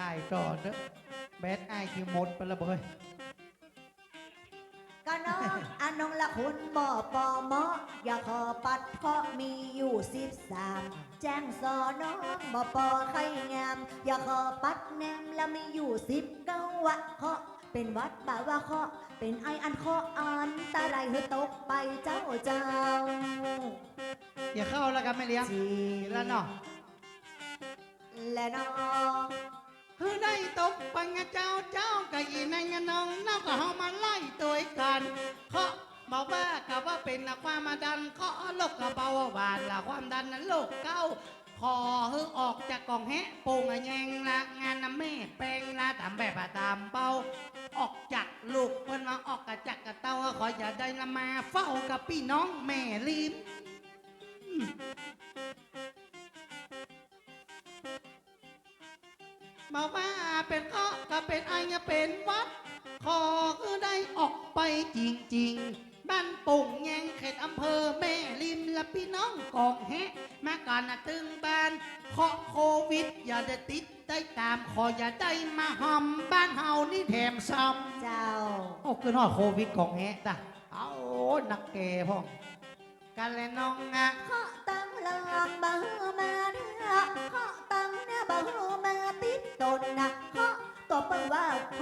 ถ่ายก่อนเด้อแบดไอายคือหมดไปและเบยก็น้องอันนงละคุณบ่ปอหมออย่าขอปัดเพราะมีอยู่สิบสามแจ้งสอน้องบ่ปอไข่งาม อย่าขอปัดแนมและมีอยู่สิบเก้าวะเคาะเป็นวัดบ่าวะเคาะเป็นไออันเคาะอันตะไรเฮอตกไปเจ้าเจ้าอย่าเข้าแล้วกันไม่เลี้ยงจีเห็นแล้วเนาะและน้อง เฮ้ยได้ตกปังเจ้าเจ้ากะยีนังน้องน้องก็เฮามาไล่ตัวกันเคาะบอกว่ากะว่าเป็นนะความมาดันเคาะโลกกะเบาหวานละความดันนั้นโลกเก้าขอเฮือออกจากกองแฮะป่งอะแยงละงานน้ำแม่แปลงละตามแบบตามเป้าออกจากลูกเพิ่นมาออกกะจักกะเต้าขออย่าได้ละมาเฝ้ากับพี่น้องแม่ลิม เป็นไอเนี่ยเป็นวัด ขอคือได้ออกไปจริง ๆ บ้านปุ่งแยงเขตอำเภอแม่ริมและพี่น้องกองแฮะมาก่อนนะตึงบ้านเคาะโควิด อย่าได้ติดได้ตามขออย่าได้มาหอมบ้านเฮานี่แถมซ้ำเจ้าโอ้คือหอดโควิดของแฮะจ้ะเอานักเกพ่องกันเลยน้องอะเคาะตั้งลางบ่มาเนื้อเคาะตั้งเนี่ยบ่มาติดตนนะเค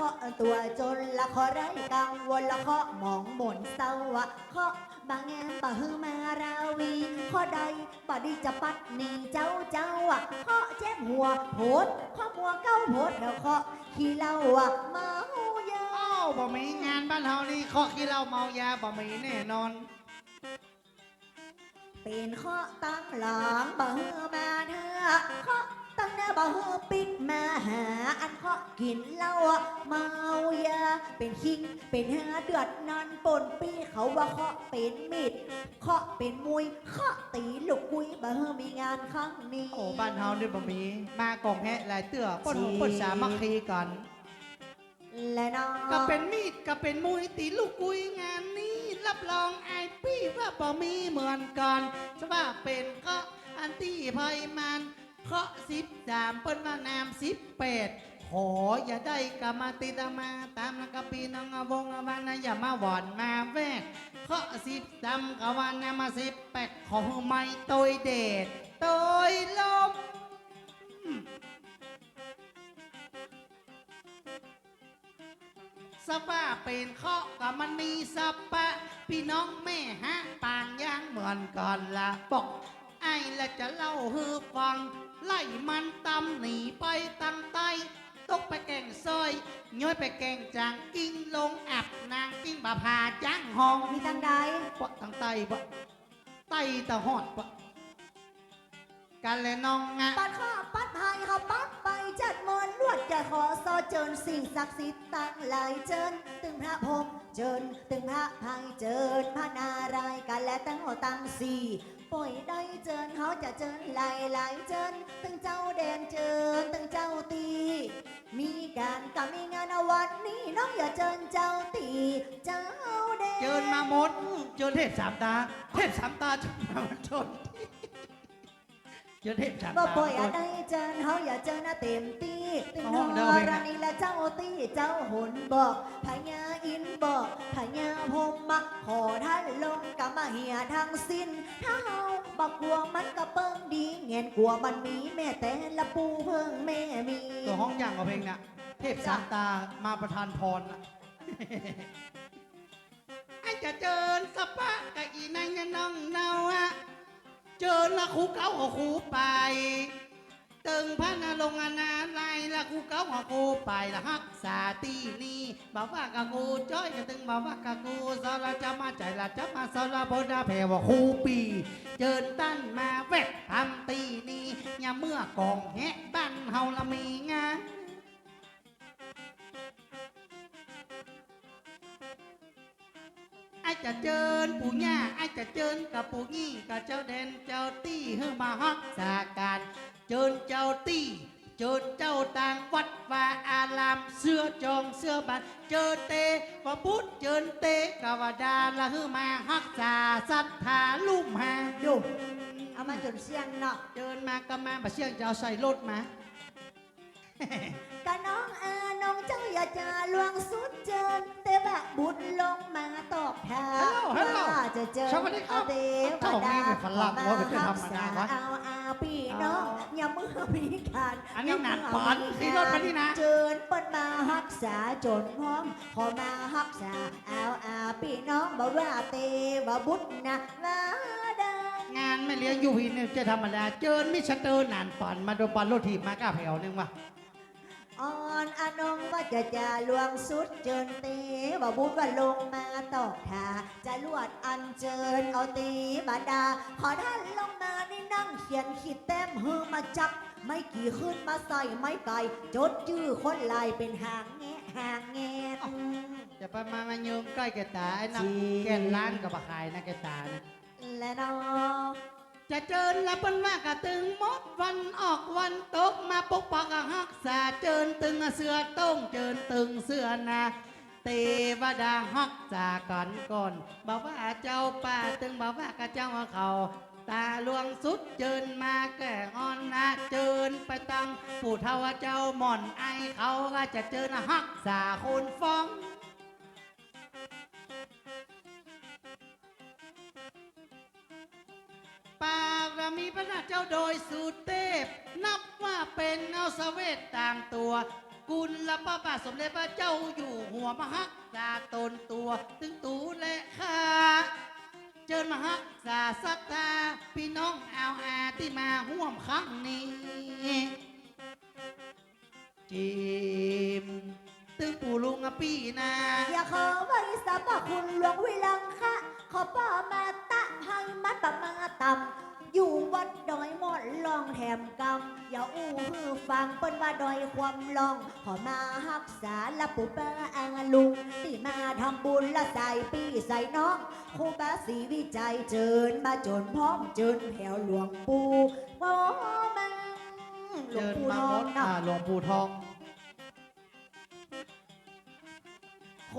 ะตัวจนละขอไร้กังวลละเคาะหมองหม่นเศร้าอะเคาะบางแงมบ่มาราวีเคาะใดบ่ดีจะปัดหนี่เจ้าเจ้าอะเคาะเจ็บหัวโพดเคาะหัวเก้าโพดแล้วเคาะขี้เหล้าอะเมาเยอะอ้าวบ่มีงานบ้านเฮานี่ข้อขี้เหล้าเมายาบ่มีแน่นอนเป็นเคาะตั้งหลังบ่เฮอมาเนื้อเคาะ ตั้งหน้าบ่เฮอปิดมาหาอันเคาะกินเหล้าอะเมายาเป็นคิงเป็นหาเดือดนอนปนปีเขาว่าเคาะเป็นมิดเคาะเป็นมวยเคาะตีลูกกุยบ่เฮอมีงานครั้งนี้โอ้บ้านเฮานี่บ่มีมากองแฮะหลายเตื้อป้นจริงป้นสามัคคีกันและน้องก็เป็นมีดก็เป็นมุยตีลูกกุยงานนี้ รับรองไอปี้ว่าบ่มีเหมือนกันจะว่าเป็นก็อันตี้ไพมัน เคาะสิบสามเปิ้นว่านามสิบแปดขออย่าได้กรรมาติดามาตามนักปีน้องวงวานะอย่ามาหวอนมาแวกเคาะสิบดำกวานามาสิบแปดขอไม่ตยเดชตยลมสปาเป็นเคาะกับมันมีสปะพี่น้องแม่ฮะปางย่างเหมือนกันละบอกไอ้ละจะเล่าฮือฟัง ไล่มันตำหนีไปตั้งไตตกไปแก่งซอยย้อยไปแก่งจางกิ้งลงอับนางกิ้งบาพาจ้างห้องมีตังใดปะตั้งไตปะไตตะหอดปะกันเลยน้องอะปัดข้าปัดพายเขาปัดไปจัดมนต์ลวดจะขอซอเจิญสิ่งศักดิ์สิทธิ์ตั้งหลายเจิญตึงพระพรหมเจิญตึงพระพายเจิญพระนารายณ์กันและตั้งหัวตั้งสี่ ปล่อยได้เจินเขาจะเจินหลายหลายเจินตั้งเจ้าแดนเจินตั้งเจ้าตี มีการกับมีงานวันนี้น้องอย่าเจินเจ้าตี เจ้าแดนเจิญมาหมด เจิญเทพสามตา เทพสามตาจนมาชน เจิญเทพสามบ่ตาปล่อยอะไรเจิญเขาอย่าเจิญนะเต็มตีตึงเอานห้อองเดิมเองนะรานีและเจ้าตีเจ้าหนบอกพญาอินบอกพญาพมมักขอท่านลงกะมาเหียทั้งสิ้นถ้าเฮาบักกลัวมันก็เปิ้งดีเงียนกลัวมันมีแม่แต่ละปูเพิ่งแม่มีตัวห้องอย่างกับเพลงน่ะเทพสามตามาประทานพรน่ะไอ้จะเจิญสปะกะอีนางยะน้องเนาอะ เจิญละคูเก้ากับคูไป ตึงพระนรงค์อนาไลละคูเก้ากับคูไปละฮักษาตีนี่บอกว่ากะกูจ้อยกะตึงบอกว่ากะกูสระจะมาใจละจะมาสระโพดาเพว่าคูปี เจิญตั้นมาแวกทำตีนี่ยามเมื่อกองแหะบ้านเฮาละมีงาน ไอ้จะเจิญปู่ย่าไอ้จะเจิญกับปู่ยี่กับเจ้าแดนเจ้าตี้เฮือมาฮักษาการเจิญเจ้าตี้เจิญเจ้าต่างวัดว่าอารามเสื้อจองเสื้อบัตรเจอเตว่าพุทธเจิญเตกวดาละเฮือมาฮักษาศรัทธาลุ่มหาดูเอามาจนเสียงเนาะเจิญมาก็มาบะเชียงจะเอาใส่รถมา ก็ จะลวงสุดเจินเตบะบุญลงมาตอบแทนฮัลโหลฮัลโหลว่าจะเจอสวัสดีครับเทวเจ้าดานี่เป็นฝรั่งวะเป็นธรรมดาวะเอาอาพี่น้องอย่ามือพิการอันนี้หนานปอนที่รถมานี่นะเจิญเปิ้นมาฮักษาจนพร้อมขอมาฮักษาเอาอาพี่น้องบอกว่าเตวบุญนะมาดางานไม่เลี้ยงยูพีเนี่ยจะธรรมดาเจิญมิชเตอร์นานปอนมาโดนบอลโลทีมมาก้าแผ่วนึงว่ะอ่อนอนงว่า จะจะลวงสุดเจิญเตว่าบุญว่าลงมาตอกทาจะลวดอันเจิญเอาตีบาดา ขอท่านลงมานี่นั่งเขียนขีดแต้มฮือมาจับ ไม่กี่ขึ้นมาใส่ไม้ไก่จดชื่อคนลายเป็นหางแงะหางแงะจะไปมามาเยิมใกล้แกตาไอ้นักจริงแกนล้านกับบักขายนะแกตานะและน้อง จะเจิญละเปิ้นว่ากะตึงมดวันออกวันตกมาปกปักกะฮักษาเจิญตึงเสือต้งเจิญตึงเสือนาเทวดาฮักษากันก่อนบอกว่าเจ้าป่าตึงบอกว่ากะเจ้าเขาตาลวงสุดเจิญมาแก่งอนนาเจิญไปตั้งผู้เท่าเจ้าหม่อนไอเขาก็จะเจิญฮักษาคนฟ้อง มีพระนาเจ้าโดยสูตรเทพ นับว่าเป็นเงาสเวตต่างตัว กุลละพระบาทสมเด็จพระเจ้าอยู่หัวมหักษาตนตัว ถึงตูและข้าเจิญมหักษาศรัทธาพี่น้องเอาอาที่มาห่วมครั้งนี้ จิมตึงปู่ลุงอะปีนาอย่าขอไว้สรรพคุณหลวงวิลังคะขอป้า มกำอย่าอู้ฮือฟังเปิ้นว่าดอยความลอง ขอมาฮักษาละปุป้าอาลุงที่มาทำบุญละใส่ปีใส่น้องครูบาศรีวิจัยเจิญมาจนพร้อมเจิญแผ่วหลวงปู่โอ้มังหลวเจิงญปู่มาทมองดเนาะอ่าหลวงปู่ทอง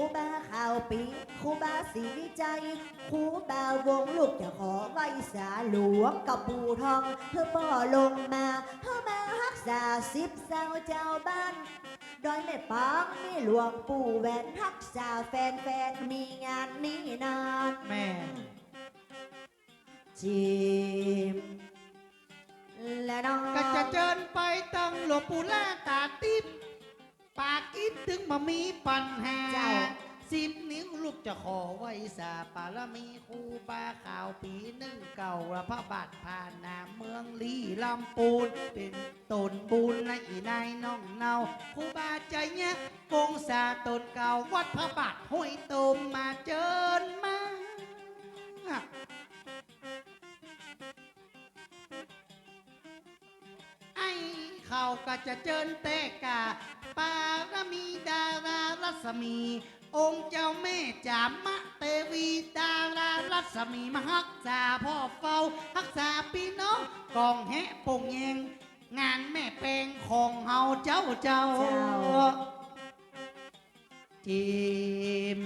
ครูบาข่าวปีครูบาศรีวิจัยครูบาวงลูกจะขอไว้สาหลวงกับปู่ทอง เพื่อป่อลงมาเพื่อมารักษาสิบสาวเจ้าบ้านดอยแม่ปางมีหลวงปู่แหวนรักษาแฟนแฟนๆมีงานนี้นานแม่จิมและน้องก็จะเจิญไปตั้งหลวงปู่ล่าตาติบปากอิด ถึงมามีปัญหาเจ้า สิบนิ้วลูกจะขอไว้สาปารมีครูบาข่าวปีหนึ่งเก่าและพระบาทผ่านนาเมืองลีลำปูน เป็นตนบุญและอีนายน้องเนาครูบาใจเนี่ยกงสาตนเก่าวัดพระบาทห้วยตมมาเจิญมาไอ้เขาก็จะเจิญเตกา ปารมีดารารัศมี องค์เจ้าแม่จามะเตวีดารารัศมีมาฮักษาพ่อเฝ้าฮักษาพี่น้องกองแหะปงเยงงานแม่แปลงของเฮาเจ้าเจ้าเจ้าจิม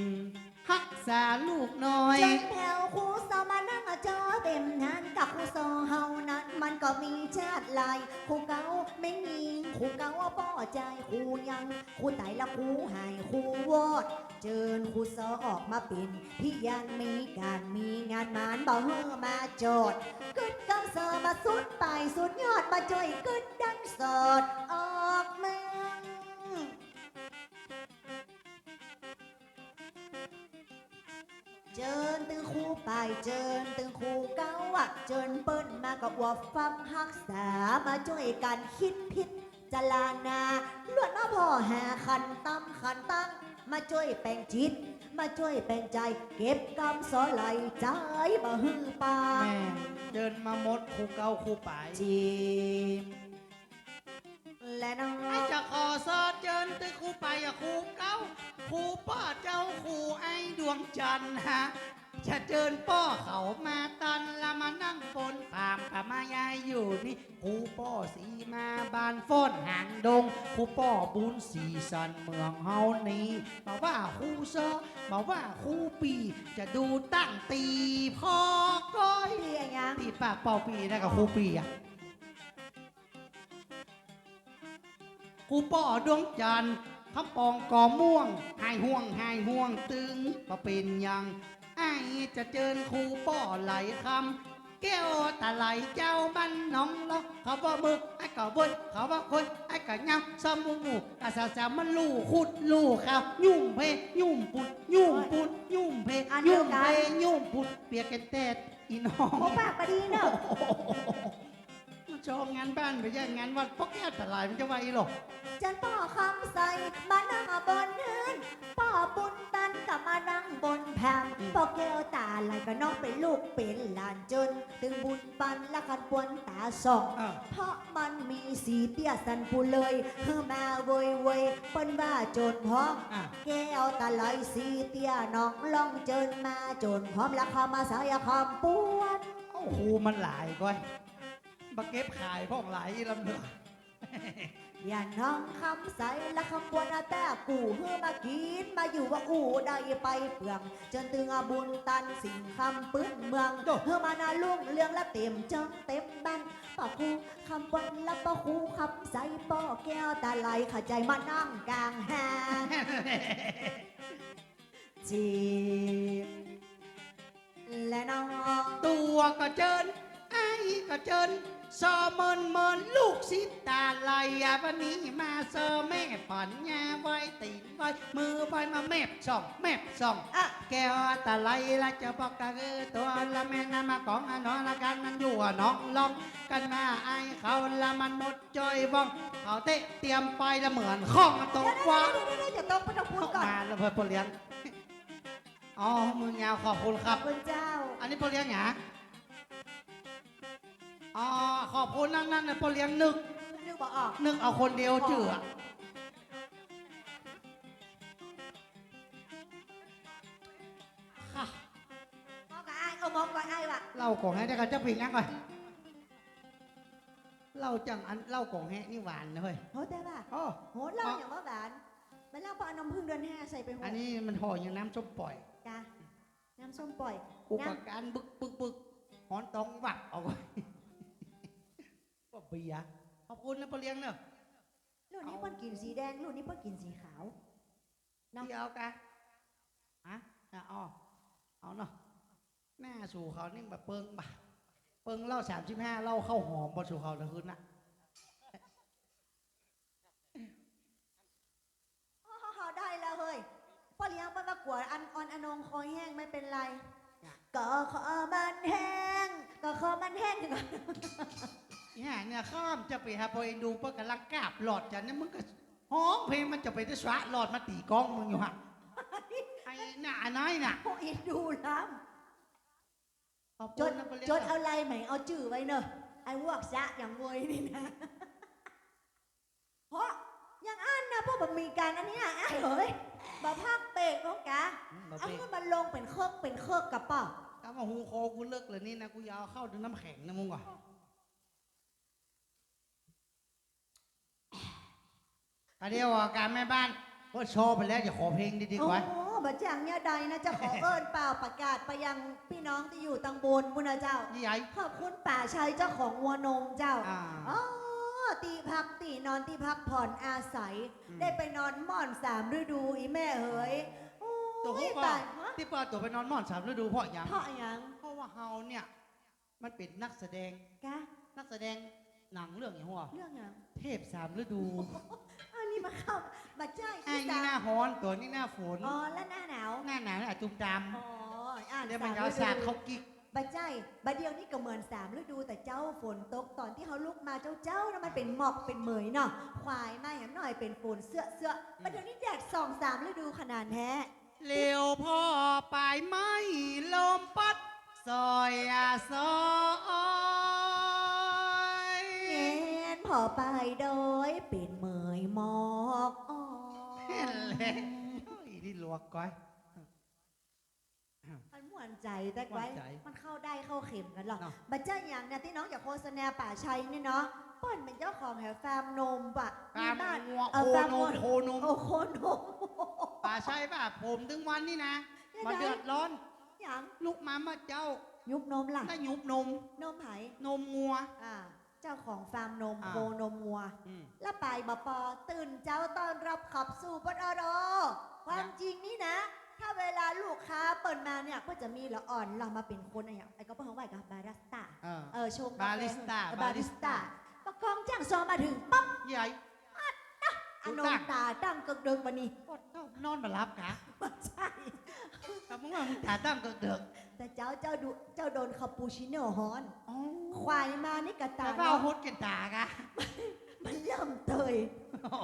ฮักษาลูกน้อย จนแถวครูสอมานั่งจอเต็มนานกับครูสอเฮานั้น มันก็มีชาติลายครูเก่าไม่มีครูเก่าป้อใจครูยังครูไตละครูหายครูวอด เจิญครูสอออกมาเป็นพี่ยันมีการมีงานมานบ่เฮอมาโจดกึดกำเสอมาสุดไปสุดยอดมาจ่อยกึดดังสอดออกมา เจิญตึงคู่ไปเจิญตึงคู่เก้าอะเจิญเปิ้นมากับวัวฟังฮักษามาช่วยกันคิดพิษจลานาลวดมาพ่อหาขันตั้มขันตั้ง มาช่วยแปลงจิต มาช่วยแปลงใจ เก็บกรรมสอไหลใจบ่หึ่งปาแม่เดินมาหมดครูเก่าครูป่ายจิมและน้อง ไอ้จะขอสอเจิญตึกครูไปอะครูเก่า ครูป้อเจ้าครูไอ้ดวงจันทร์ฮะจะเจิญป้อเขามาตันละมานั่งฝนปามกับมายายอยู่นี่ครูป้อสีมาบานฟ้อนหางดงครูป้อบุญสีสันเมืองเฮานี้มาว่าครูเซอมาว่าครูปีจะดูตั้งตีพ่อก้อยเรียยังตีปากเป่าปีนะกับครูปีอะครูป่อดวงจันทร์ คำปองกอม่วง หายห่วงหายห่วงตึงก็เป็นหยังไอจะเจิญครูป้อไหลคำแก้วตาไหลเจ้าบ้านน้องล็อกเขาว่ามึกไอ้ก็เบิ้เขาว่าคนไอ้ก็ยังสมูหมูกะสาสามันลู่ขุดลู่ข้าวยุ่มเพยุ่มปุดยุ่มปุดยุ่มเพยุ่มเพยุ่มปุดเปียกกันแตดอีน้องโอ้ปากปดีเนอะ มันชอบงานบ้านไปแย่งงานวัดพวกแก่แต่ลายมันจะไหวหรอกจันป่อคำใส่มานั่งบนเนินป่อปุนตันกับมานั่งบนแพมป่อแก้วตาไหลก็น้องเป็นลูกเป็นหลานจน ถึงบุญปันและกันปวนตาส่องอะเพราะมันมีสีเตี้ยสันปูเลยเฮือมาโวยโวยเปิ้นว่าโจนพร้อมอะแก้วตาไหลสีเตี้ยน้องล่องเจินมาโจนพร้อมแล้วเข้ามาสายคำปวนโอ้โหมันหลายก้อย มาเก็บขายพวกหลายลำเดืออย่าน้องคำใสและคำปวนอาแต่กูเฮือมากินมาอยู่ว่าอูได้ไปเปลือง จนตึงอาบุญตันสิ่งคำปื้นเมืองเฮือมานาลุ่งเรื่องและเต็มจังเต็มบ้านป่อคูคำปวนและป่อคูคำใสป่อแก้วตาไหลเข้าใจมานั่งกลางหาดจีบและน้องตัวก็เจินไอ้ก็เจิน ซอเมินเมินลูกศิษย์ตาไหลอะวันนี้มาเซอแม่ปัญญาไว้ตีนไว้มือไว้มาแมบส่องแมบส่องอะแก้วตาไหลละจะบอกกะเออตัวละแม่นมาของอนอละกันมันอยู่อะน้องลองกันมาไอเขาละมันหมดจอยว่องเขาเตะเตรียมไปละเหมือนข้องตกว่าเดี๋ยวเดี๋ยวเดี๋ยวเดี๋ยวต้องไปต้องพูดเข้าก่อนมาแล้วเพื่อนพ่อเลี้ยงอ๋อมือยาวขอบคุณคขรัอบบคุณเจ้า อันนี้พ่อเลี้ยงหยา อ๋อขอบคุณนั่นนั่นนะพ่อเลี้ยงนึก นึกบอกออกนึกเอาคนเดียวจื่อค่ะมองกับไอ้ายเอามองกับไอ้ายว่ะเล่าของให้ได้กันจะผิดยังก่อนเล่าจังอันเล่าของแฮะนี่หวานนะเฮ้ยโหแต่ว่าอ๋อโหเล่าอย่างว่าหวานมันเล่าพอเอาน้ำผึ้งเดือนห้าใส่ไปโหอันนี้มันห่ออย่างน้ำส้มปล่อยจ้าน้ำส้มปล่อยกูกับการบึกบึกบึกหอนตองวับเอาไว้ ว่าเบียร์ขอบคุณนะพ่อเลี้ยงเนอะรุ่นนี้เพิ่นกินสีแดง รุ่นนี้เพิ่นกินสีขาวเนาะที่เอากะฮะอะอ๋อเอาเนาะหน้าสู่เขานี่แบบเปิงบ่ะเปิงเหล่าสามสิบห้าเหล่าเข้าวหอมบนสู่เขาตะคืนน่ะฮ่าๆได้แล้วเฮ้ยพ่อเลี้ยงมันมากวดอันออนอนงคอยแห้งไม่เป็นไร ก็ขอมันแห้ง ก็ขอมันแห้งก่อน เนี่ยเนี่ยข้ามจะไปหาพอเอ็นดูเพื่อกำลังกราบหลอดจันเนี่ยมึงก็ห้องเพลงมันจะไปได้สวะหลอดมาตีกล้องมึงอยู่ฮะไอ้หน้าน้อยน่ะ โอ้ยดูล้ขอบำจคุดณนะพ่อเลี้ยงจดเอาลายไหมเอาจื่อไว้เนอะไอ้พวกซะอย่างงวยนี่นะเพราะยังอ่านนะเพราะมันมีการอันเนี้ยไอ้เฮ้ยบาภาคเปกน้องกะอืมบ่เอาเป็นเงินมาลงเป็นเครือกเป็นเครือกกับป่ะถ้ามาหูคอกูเลิกเลยนี่นะกูยาวเข้าถึงน้ำแข็งนะมึงว่ะ กระเดียวอะการแม่บ้านก็โชว์ไปแล้วอย่าขอเพลงดีๆโอ้กว่าโหบัจจังเนี่ยใดนะจะขอเอิญเปล่าประกาศไปยังพี่น้องที่อยู่ตังบนบุญนะเจ้ายี่ใหญ่ ขอบคุณป่าชัยเจ้าของวัวนมเจ้าอ่าอ๋อตีพักตีนอนที่พักผ่อนอาศัย อืม ได้ไปนอนหม่อนสามฤดูอีแม่เอ๋ยโอ้ตัวยเขาบอตากยฮะที่เปิดตัวไปนอนหมอนสามฤดูเพราะอย่างเพราะหยังเพราะว่าเฮาเนี่ยมันเป็นนักแสดงกะนักแสดงหนังเรื่องอย่างหัวเรื่องหยังเทพสามฤดูอันนี้ มาเข้าบัจจัยไอ้ที่นี่สามหน้าฮ้อนตัวนี้หน้าฝน อ๋อแล้วหน้าหนาว หน้าหนาวอาจุมดอ๋ออ่านำเดี๋ยวมันสามยาวฤสาดดูเขากิกบัดใจบัดเดียวนี่ก็เหมือนสามฤดูแต่เจ้าฝนตกตอนที่เขาลุกมาเจ้าเจ้านะมันเป็นหมอกเป็นเหมยเนาะควายมาอย่างหน่อยเป็นฝนเสื้อเสื้อบัดเดียวนี้แดดสองสามฤดูขนาดแท้เร็วพ่อปลายไม้ลมปัดซอยอาซอยเงนพอไปโดยเป็นเหมยหมอกอ๋อ เห็นเลยโอ้ยนี่ลวกก้อย มันม่วนใจแต่ไว้ม่วนใจมันเข้าได้เข้าเข็มกันหรอกเนาะ บัดเจ้าอย่างเนี่ยที่น้องอยากโฆษณาป่าชัยเนี่ยเนาะเป้อนเป็นเจ้าของแหฟาร์มนมปะตามบ้าน งัวเอโคอตามนงัวมโคนมโอ้โคนมป่าใช่ป่ะผมถึงวันนี่นะ มาเดือดร้อน อย่างลูกหมามาเจ้ายุบนมล่ะได้หยุบนม นมไหนมงัว อ่า เจ้าของฟาร์มนมอ่า โคนมวัว อืม และไปบปอตื่นเจ้าต้อนรับขับสู่ปตรความจริงนี่นะ ถ้าเวลาลูกค้าเปิดมาเนี่ยก็จะมีละอ่อนเรามาเป็นคนอะไรอย่างไอ้ก็เพิ่งว่ากับบาริสต้าเออ เออชงกแฟบาริสต้า เออบาบาริริสสต้าต้าประกองจ้างซอมาถึงปั๊บใหญ่อานนตาตั้งกึกเดิงวันนี้ปวดเจ้านอนมารับกะ ไม่ใช่ แต่มึงว่ามึงตาตั้งเดือก แต่เจ้าเจ้าดูเจ้าโดนคาปูชิโน่ฮอนๆอ๋อควายมานี่กระตาแต่ว่าเนาะฮดกันตากะมันเริ่มเตยอ๋อ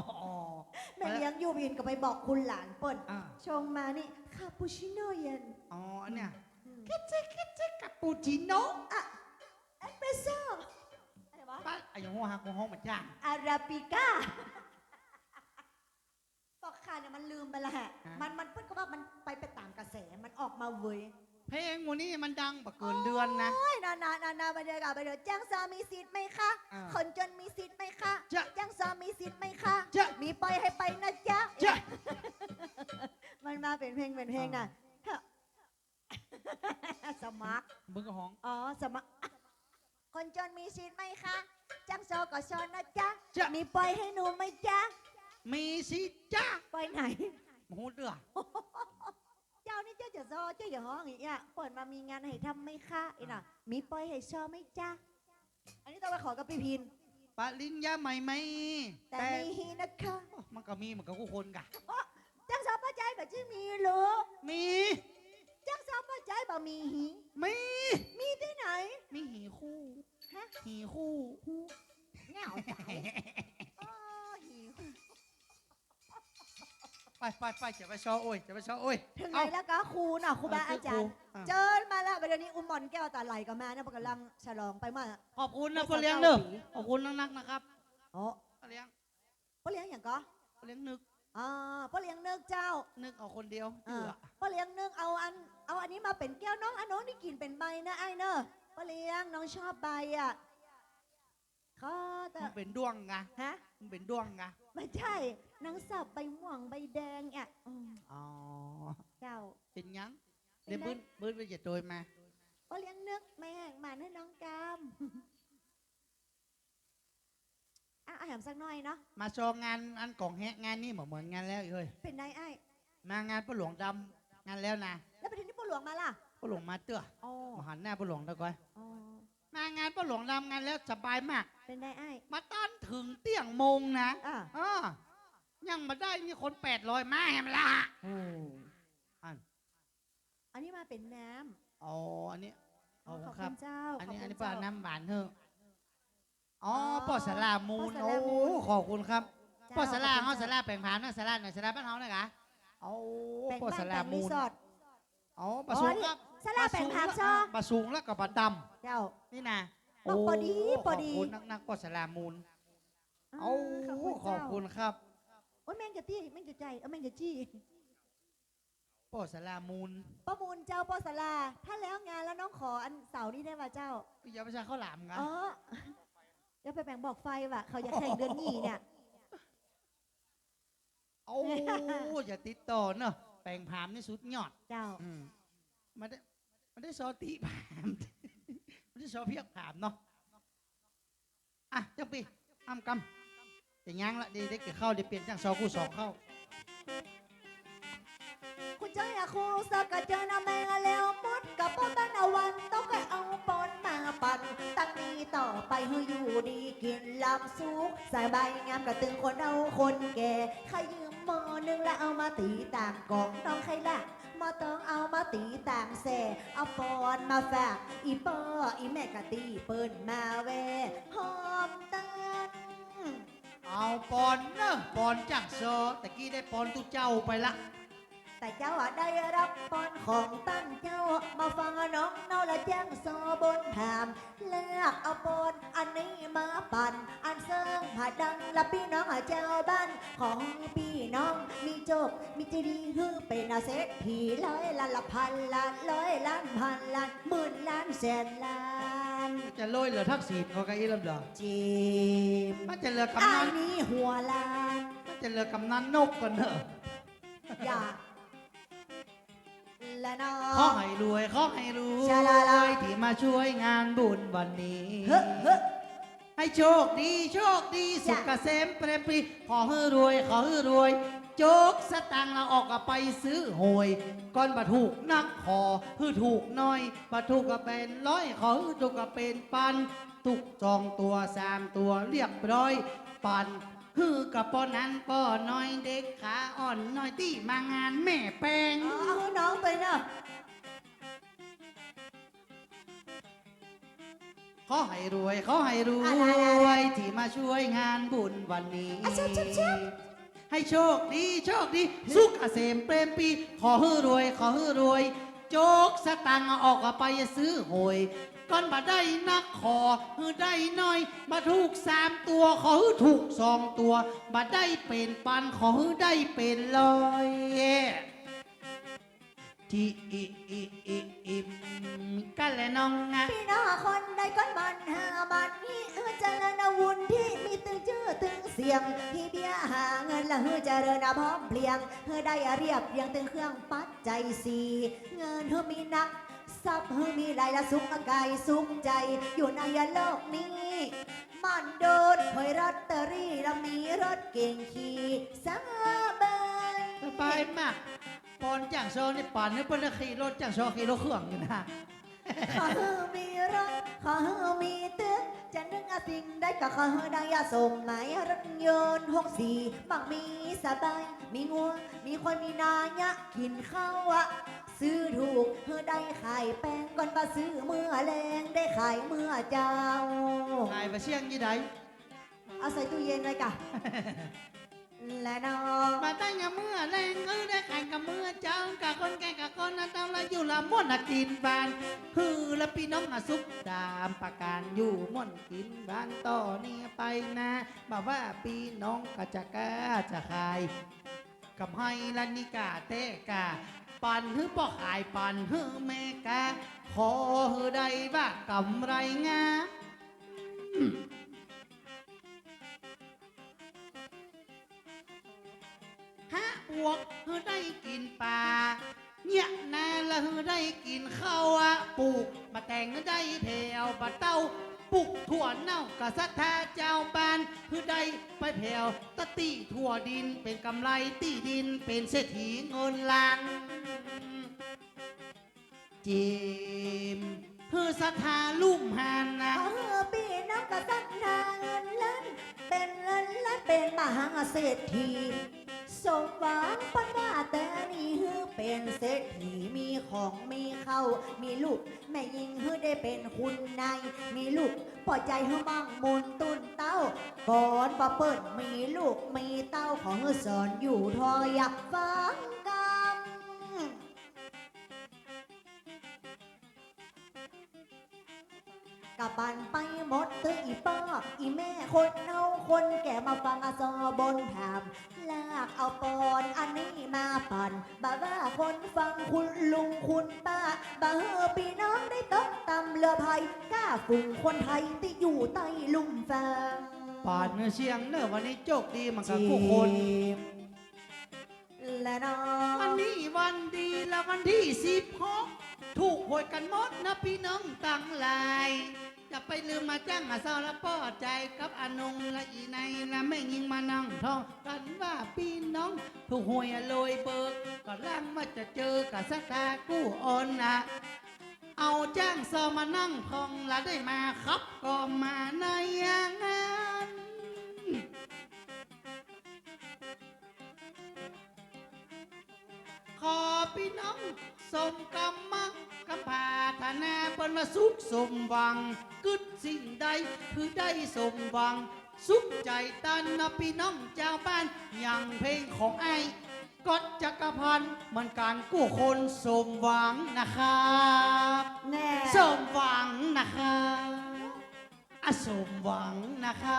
แม่เลี้ยงยูบินก็ไปบอกคุณหลานเปิ่นอ่าชงมานี่คาปูชิโน่เย็นอ๋ออันเนี้ยอืมคิดซิคิดซิคาปูชิโน่อะเอสเปรสโซ่อะไรวะป้าไอ้ยังหัวหักหัวห้องมันจ้างอาราบิก้าปอกขาเนี่ยมันลืมไปและฮะมันมันเพิ่นก็ว่ามันไปไปตามกระแสมันออกมาเว้ย เพลงหมูนี้มันดังบักเกินเดือนนะ โอ้ยนานานานาไปเดี๋ยวกันไปเดี๋ยวจ้างซอมีสิทธิ์ไหมคะ อ่าคนจนมีสิทธิ์ไหมคะจะจ้างซอมีสิทธิ์ไหมคะจะมีปล่อยให้ไปนะจ๊ะจะมันมาเป็นเพลงเป็นเพลงน่ะ สมัคร มึงก็ห้อง อ๋อสมัครอะคนจนมีสิทธิ์ไหมคะจ้างซอก็ซอนะจ๊ะจะมีปล่อยให้หนูไหมจ๊ะ มีสิจ้าปล่อยไหนโมโหเดือเจ้านี่ เจ้าจะซอเจ้าอย่าห้องอย่างเงี้ยเปิดมามีงานให้ทำไหมคะไอ้น่ะ มีปล่อยให้ซอไหมจ๊ะ อันนี้ต้องไปขอกับพี่พิน ปริญญาใหม่ไหมแต่มีฮีนะคะมันก็มีเหมือนกับกูคนกะจ้างซอป้าใจแบบชื่อมีเหรอมีจ้างซอป้าใจแบบมีฮีมี มีที่ไหน มีหีคู่ฮะ หีคู่ เหงาใจอ๋อหี ไปไปไปจะไปชอโอ้ยจะไปชอโอ้ยถึงไหนเอาแล้วก็ครูน่ะครูบาอาจารย์อะ เจิญมาแล้วประเดี๋ยวนี้อุ้มหมอนแก้วตาไหลก็มาเนี่ยกำลังฉลองไปมา ขอบคุณนะไม่พ่อเลี้ยงสะเด้อเก้าปีขอบคุณนักๆนะครับอ๋อพ่อเลี้ยงพ่อเลี้ยงอย่างก็พ่อเลี้ยงนึกอ่าพ่อเลี้ยงเนื้อเจ้านึกเอาคนเดียวอ่าเบื่อพ่อเลี้ยงเนื้อเอาอัน เอาอันนี้มาเป็นแก้วน้องอันน้องนี่กินเป็นใบนะไอ้เนอะพ่อเลี้ยงน้องชอบใบอะขอแต่มึงเป็นด้วงไงฮะมึงเป็นด้วงไงไม่ใช่ น้องสับใบม่วงใบแดงอะอืมอ๋อ เจ้า เป็นหยังเป็นเดี๋ยวไงบื้นบื้นไปจะโดยมาพ่อเลี้ยงนึกแม่งหมันให้น้องกามอะอาหารสักหน่อยเนาะมาโชว์งานอันกล่องแฮะงานนี่เหมือนเหมือนงานแล้วอีกเฮ้ยเป็นนายไอ้ายมางานป้าหลวงดำงานแล้วนะแล้วประเด็นนี้พ่อหลวงมาล่ะป้าหลวงมาเตื้ออ๋อมาหันหน้าป้าหลวงตะก้อยอ๋อมางานป้าหลวงดำงานแล้วสบายมาก เป็นนายไอ้ายมาต้อนถึงเตียงโมงนะอะอ่า ยังมาได้มีคนแปดร้อยมาแฮมละอันอันนี้มาเป็นน้อ๋ออันนี้ำอ๋อขอบครัคุบ ณเจ้าอันนี้ขบอันคุณนี้ป้าเจ้ น้ำหวานเถอะอ๋ออ๋อป้อสลามูนป้อสโอ้ลามูนขอบคุณครับเจ้ป้อสลาขอบเฮาคุณสจ้ลาแปลงผานนะสลาหน่อยสลาบ้านเฮาหน่อยกะโอ้แบ่งป้อบ้านสลาแบ่งรีมูนสอร์ท อ๋อปลาสูงอ๋อนี่ครับสลาแบ่งผักซอปลาสูงแล้วก็ปลาดเจ้าำนี่นะบอกพอดีโพอดี ขอบคุณนักๆป้อสลามูน โอ้ขอบขคุณอบเจ้าคุณครับโอ้ยแม่งจะตี้แม่งจะใจเออแม่งจะจี้ป้อสลามูนประมูลเจ้าปอสลา ถ้าแล้วงานแล้วน้องขออันเสาร์นี้ได้ป่ะเจ้าอย่าไปใช้ข้าวหลามกันอ๋อเดี๋ยวไปแบ่งบอกไฟว่ะเขาอยากแข่งเดือนหยี่เนี่ยโอ้อย่าติดต่อเนอะแปลงผามนี่สุดยอดเจ้าอืมมันได้มันได้ซอตีผามมันได้ซอเพียกผามเนาะอะจังปีอ้ำกำ จะยังละดีได้เกี่ยวเข้าเดี๋ยวเปลี่ยนจังซอกูสองเข้า คุณเจ้าอยากคูสกัดเจอหน้าแมงแล้วมุดกับป้อตั้งนาวันต้องไปเอาปอนมาปั่นตั้งนี้ต่อไปให้อยู่ดีกินลำสุกใส่ใบงามกระตึงคนเอาคนแก่ใครยืมหมอนึงแล้วเอามาตีต่างกองน้องใครละมาต้องเอามาตีต่างแส่เอาปอนมาฝากอีป้ออีแม่กะตีเปิ้นมาแวหอมตัน เอาปอนเนอะปอนจังซอตะกี้ได้ปอนตุเจ้าไปละ แต่เจ้าอะได้รับปอนของตั้นเจ้า มาฟังน้องเนาและแจ้งโซบนถามเลือกเอาปอนอันนี้มาปั่นอันเซิงผาดังและพี่น้องเจ้าบ้านของพี่น้องมีโจกมีจดีฮือเป็นอาเซตผีร้อยล้านละพันล้านร้อยล้านพันล้านหมื่นล้านแสนล้าน จะโรยเหลือทักษิณเขาก็อีลำดอจิมมันจะเหลือกำอันันนนี้หัวล้านมันจะเหลือกำนันนกกันเนอะอย่าและน้อของให้รวยขอให้รวชาลาลา ยที่มาช่วยงานบุญวันนี้ เฮ้อเฮ้อ ให้โชคดีโชคดี สุขเกษมเปรมปรีขอให้รวย ขอให้รวยโจกสตังค์เราออกก็ไปซื้อหวยก่อนบาถูกนักขอฮือถูกน้อยบาถูกก็เป็นร้อยขอฮือถูกก็เป็นปันตุกจองตัวสามตัวเรียบร้อยปันฮือกับปอนั้นปอน้อยเด็กขาอ่อนน้อยที่มางานแม่แป้งเอาเอาน้องไปเนาะขอให้รวยขอให้รวยที่มาช่วยงานบุญวันนี้อะชับชับชับ ให้โชคดีโชคดีสุขเกษมเปรมปรีขอให้รวย ขอให้รวย โจกสตังค์เอาออกเอาไปซื้อหวยก้อนมาได้นักขอฮือได้น้อย มาถูกสามตัว ขอฮือถูกสองตัวมาได้เป็นปันขอฮือได้เป็นร้อย ที่อีอีอีอีกันและน้องนะพี่น้องคนใดก้อนมันหามันนี่เออเจริญวุญที่มีตึงชื่อตึงเสียงที่เบี้ยหาเงินละเฮือเจริญพร้อมเพลียงเฮือได้เรียบเรียงตึงเครื่องปัดใจสีเงินเฮือมีนักทรัพย์เฮือมีหลายละสุขกายสุขใจอยู่ในโลกนี้มันโดนหวยรอตเตอรี่แล้วมีรถเก่งขี่สบายสบายมาก ปอนจ่างโซนี่ป่านนี่เปิ้ลขี่รถจ่างโซขี่รถเครื่องอยู่นะขอให้มีรถขอให้มีตึกจะนึกเอาสิ่งได้ก็ขอให้ได้อยาส่งหมายรถยนต์หกสี่บังมีสบาย มีงัว มีคนมีนายะกินข้าวอะซื้อถูกเพื่อได้ขายแป้งก่อนมาซื้อเมื่อแรงได้ขายเมื่อเจ้าขายไปเชียงยี่ไดเอาใส่ตู้เย็นเลยกะ และนองมาตั้งยาเมื่อแรงเออได้แขายกับเมื่อเจ้ากับคนแก่กับคนนั้นเราละอยู่ละม่วนละกินบานคือละพี่น้องอาสุกตามประการอยู่ม่วนกินบานต่อนี่ไปนะบอกว่าพี่น้องก็จะกล้าจะขายกับให้ละนิกาเตกาปันหือปอขายปันหือเมกาขอหือได้ว่ากำไรงาอื วกหือได้กินปลาเนี่ยนาละหือได้กินข้าวอะปลูกมาแต่งได้เพลบะเต้าปลูกถั่วเน่ากะสัทธาเจ้าบ้านหือได้ไปแผ่วตะตีถั่วดินเป็นกำไรตีดินเป็นเศรษฐีเงินล้านจิมเพื่อศรัทธาลุ่มหานนะขอปีน้องกะตันนาเงินล้านเป็นเงินล้านเป็นมหาเศรษฐี สมหวังปัญญาแต่นี่ฮือเป็นเศรษฐีมีของมีเข้า มีลูก แม่ยิงฮือได้เป็นคุณนายมีลูกปล่อยใจฮือมั่งมุนตุนเต้าบอนปะเปิดมีลูกมีเต้าของฮือสอนอยู่ทอยักฟัง กำกับบันไปหมดตึอีป้ออีแม่คนเอาคนแก่มาฟังอาซอบนถาม ลากเอาปอนอันนี้มาปั่นบ่าว่าคนฟังคุณลุงคุณป้าบ่าเฮอพี่น้องได้ต้มตำเรือพายกล้าฝุ่งคนไทยที่อยู่ใต้ลุ่มฟังป่านเนื้อเชียงเนอะวันนี้โจกดีมันกับผู้คน และน้อวันงนี้วันดีและวันที่สิบหกถูกหวยกันหมดนะพี่น้องตั้งหลาย อย่าไปลืมมาจ้างอาซอละป้อใจกับอนงและอีในและแม่ยิงมานั่งท่องกันว่าพี่น้องถูกหวยโรยเบิกก็ร่างมาจะเจอกับสตากู้ออนนะเอาจ้างซอมานั่งพองและได้มาครับก็มาในอย่างนั้นขอพี่น้องสมกำมัง กำพาธนาบนมาสุขสมหวังกึดสิ่งใดคือได้สมหวัง สุขใจตันนะพี่น้องเจ้าบ้านอย่างเพลงของไอ้กดจักรพันธ์มันการกู้คนสมหวังนะครับแน่สมหวังนะครับอะสมหวังนะครับ